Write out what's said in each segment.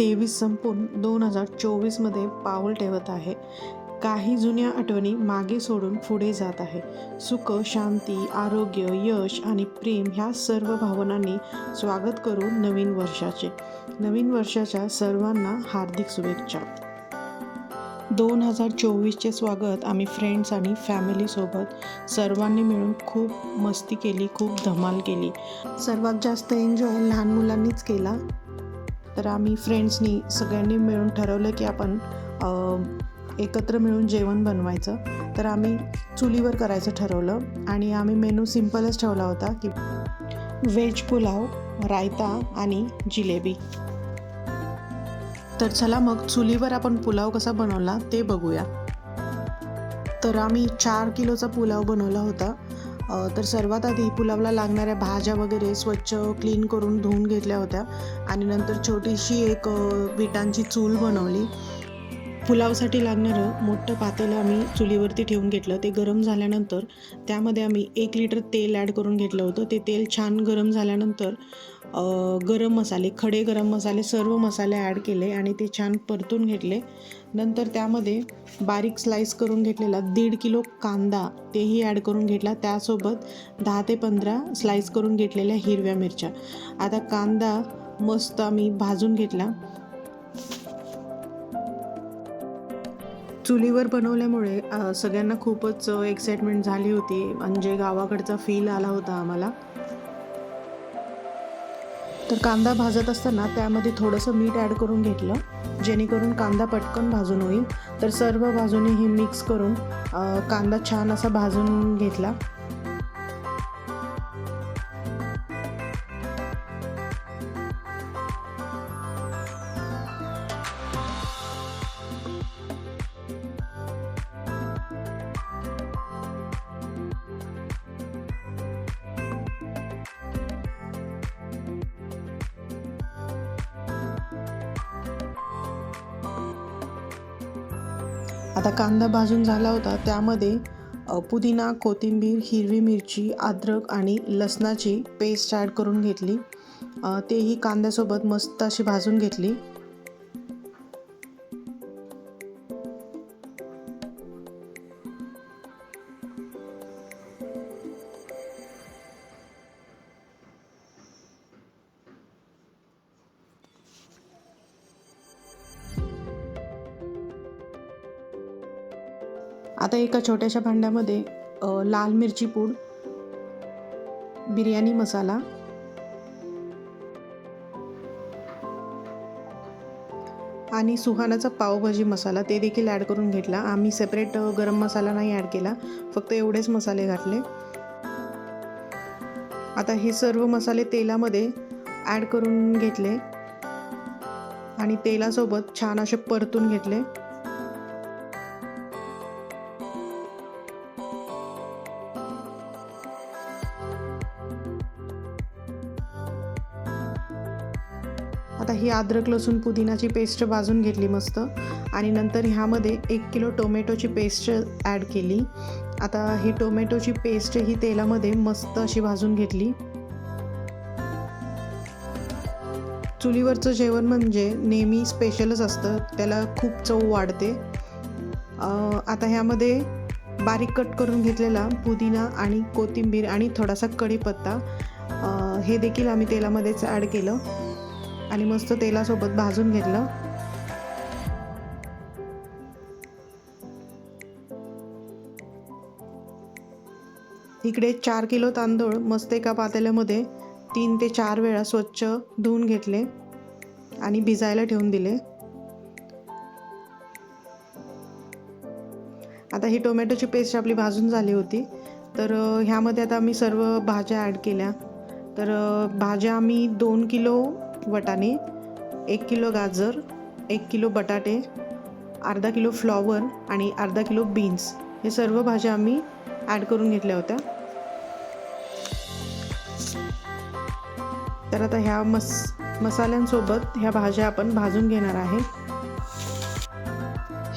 तेवीस संपून दोन हजार चोवीसमध्ये पाऊल ठेवत आहे. काही जुन्या आठवणी मागे सोडून पुढे जात आहे. सुख शांती आरोग्य यश आणि प्रेम ह्या सर्व भावनांनी स्वागत करू नवीन वर्षाचे. नवीन वर्षाच्या सर्वांना हार्दिक शुभेच्छा. दोन हजार चोवीसचे स्वागत आम्ही फ्रेंड्स आणि फॅमिलीसोबत सर्वांनी मिळून खूप मस्ती केली खूप धमाल केली. सर्वात जास्त एन्जॉय लहान मुलांनीच केला. तर आम्ही फ्रेंड्सनी सगळ्यांनी मिळून ठरवलं की आपण एकत्र मिळून जेवण बनवायचं. तर आम्ही चुलीवर करायचं ठरवलं आणि आम्ही मेनू सिम्पलच ठेवला होता की व्हेज पुलाव रायता आणि जिलेबी. तर चला मग चुलीवर आपण पुलाव कसा बनवला ते बघूया. तर आम्ही चार किलोचा पुलाव बनवला होता. तर सर्वात आधी पुलावला लागणाऱ्या भाज्या वगैरे स्वच्छ क्लीन करून धुवून घेतल्या होत्या. आणि नंतर छोटीशी एक विटांची चूल बनवली. पुलावसाठी लागणारं मोठं पातेलं आम्ही चुलीवरती ठेवून घेतलं. ते गरम झाल्यानंतर त्यामध्ये आम्ही एक लिटर तेल ॲड करून घेतलं होतं. ते तेल छान गरम झाल्यानंतर गरम मसाले खडे गरम मसाले सर्व मसाले ॲड केले आणि ते छान परतून घेतले. नंतर त्यामध्ये बारीक स्लाईस करून घेतलेला दीड किलो कांदा तेही ॲड करून घेतला. त्यासोबत दहा ते पंधरा स्लाईस करून घेतलेल्या हिरव्या मिरच्या. आता कांदा मस्त आम्ही भाजून घेतला. चुलीवर बनवल्यामुळे सगळ्यांना खूपच एक्साइटमेंट झाली होती म्हणजे गावाकडचा फील आला होता आम्हाला. तर कांदा भाजत असताना त्यामध्ये थोडंसं मीठ ॲड करून घेतलं जेणेकरून कांदा पटकन भाजून होईल. तर सर्व बाजूने हे मिक्स करून कांदा छान असा भाजून घेतला. आता कांदा भाजून झाला होता. त्यामध्ये पुदिना कोथिंबीर हिरवी मिरची अद्रक आणि लसणाची पेस्ट ॲड करून घेतली. तेही कांद्यासोबत मस्त अशी भाजून घेतली. आता एका छोट्याशा भांड्यामध्ये लाल मिरची पूड बिर्याणी मसाला आणि सुहानाचा पावभाजी मसाला. ते देखील ॲड करून घेतला. आम्ही सेपरेट गरम मसाला नाही ॲड केला. फक्त एवढेच मसाले घातले. आता हे सर्व मसाले तेलामध्ये ॲड करून घेतले. आणि तेलासोबत छान असे परतून घेतले. ही अद्रक लसूण पुदिनाची पेस्ट भाजून घेतली मस्त. आणि नंतर ह्यामध्ये एक किलो टोमॅटोची पेस्ट ॲड केली. आता ही टोमॅटोची पेस्ट ही तेलामध्ये मस्त अशी भाजून घेतली. चुलीवरचं जेवण म्हणजे नेहमी स्पेशलच असतं. त्याला खूप चव वाढते. आता ह्यामध्ये बारीक कट करून घेतलेला पुदिना आणि कोथिंबीर आणि थोडासा कढीपत्ता. हे देखील आम्ही तेलामध्येच ॲड केलं. आणि मस्त तेलासोबत भाजून घेतलं. इकडे चार किलो तांदूळ मस्त एका पातेल्यामध्ये तीन ते चार वेळा स्वच्छ धुवून घेतले आणि भिजायला ठेवून दिले. आता ही टोमॅटोची पेस्ट आपली भाजून झाली होती. तर ह्यामध्ये आता आम्ही सर्व भाज्या ॲड केल्या. तर भाज्या आम्ही दोन किलो वटाणे एक किलो गाजर एक किलो बटाटे अर्धा किलो फ्लॉवर आणि अर्धा किलो बीन्स. हे सर्व भाज्या आम्ही ॲड करून घेतल्या होत्या. तर आता ह्या मस मसाल्यांसोबत ह्या भाज्या आपण भाजून घेणार आहे.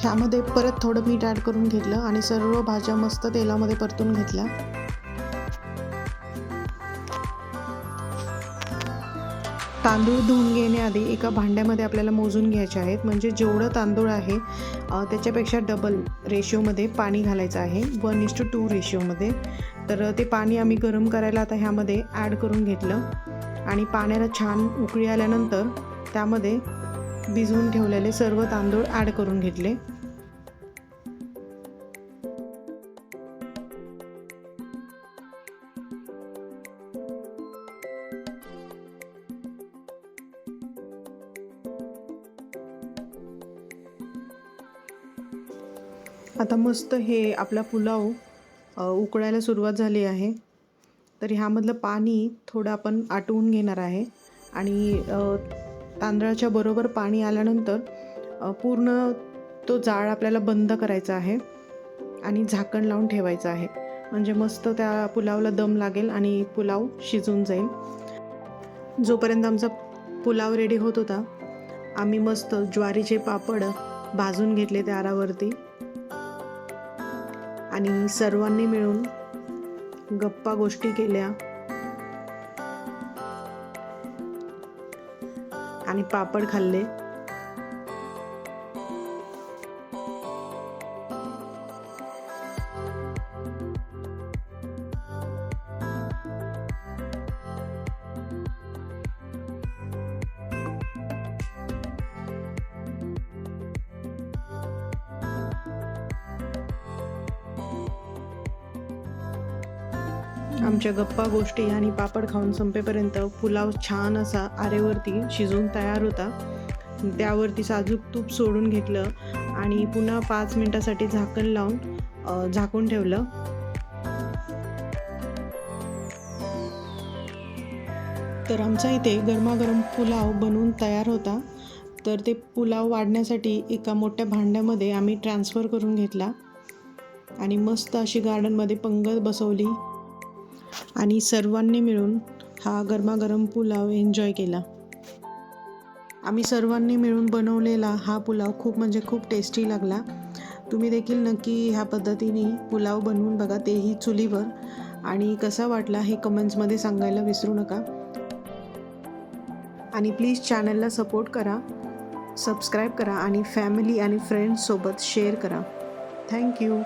ह्यामध्ये परत थोडं मीठ ॲड करून घेतलं आणि सर्व भाज्या मस्त तेलामध्ये परतून घेतल्या. तांदूळ धुवून घेण्याआधी एका भांड्यामध्ये आपल्याला मोजून घ्यायचे आहेत. म्हणजे जेवढं तांदूळ आहे त्याच्यापेक्षा डबल रेशिओमध्ये पाणी घालायचं आहे. वन इज टू टू रेशिओमध्ये तर ते पाणी आम्ही गरम करायला आता ह्यामध्ये ॲड करून घेतलं. आणि पाण्याला छान उकळी आल्यानंतर त्यामध्ये भिजवून ठेवलेले सर्व तांदूळ ॲड करून घेतले. आता मस्त हे आपला पुलाव उकळायला सुरुवात झाली आहे. तर ह्यामधलं पाणी थोडं आपण आटवून घेणार आहे. आणि तांदळाच्या बरोबर पाणी आल्यानंतर पूर्ण तो जाळ आपल्याला बंद करायचा आहे आणि झाकण लावून ठेवायचं आहे. म्हणजे मस्त त्या पुलावला दम लागेल आणि पुलाव शिजून जाईल. जोपर्यंत आमचा पुलाव रेडी होत होता आम्ही मस्त ज्वारीचे पापड भाजून घेतले त्या आरावरती. आणि सर्वांनी मिळून गप्पा गोष्टी केल्या. आणि पापड खाल्ले. आमच्या गप्पा गोष्टी आणि पापड खाऊन संपेपर्यंत पुलाव छान असा आरेवरती शिजून तयार होता. त्यावरती साजूक तूप सोडून घेतलं आणि पुन्हा पाच मिनटासाठी झाकण लावून झाकून ठेवलं. तर आमचा इथे गरमागरम पुलाव बनवून तयार होता. तर ते पुलाव वाढण्यासाठी एका मोठ्या भांड्यामध्ये आम्ही ट्रान्सफर करून घेतला आणि मस्त अशी गार्डनमध्ये पंगत बसवली. आणि सर्वांनी मिळून हा गरमागरम पुलाव एन्जॉय केला. आम्ही सर्वांनी मिळून बनवलेला हा पुलाव खूप म्हणजे खूप टेस्टी लागला. तुम्ही देखील नक्की ह्या पद्धतीने पुलाव बनवून बघा तेही चुलीवर. आणि कसा वाटला हे कमेंट्समध्ये सांगायला विसरू नका. आणि प्लीज चॅनलला सपोर्ट करा सबस्क्राईब करा आणि फॅमिली आणि फ्रेंड्ससोबत शेअर करा. थँक्यू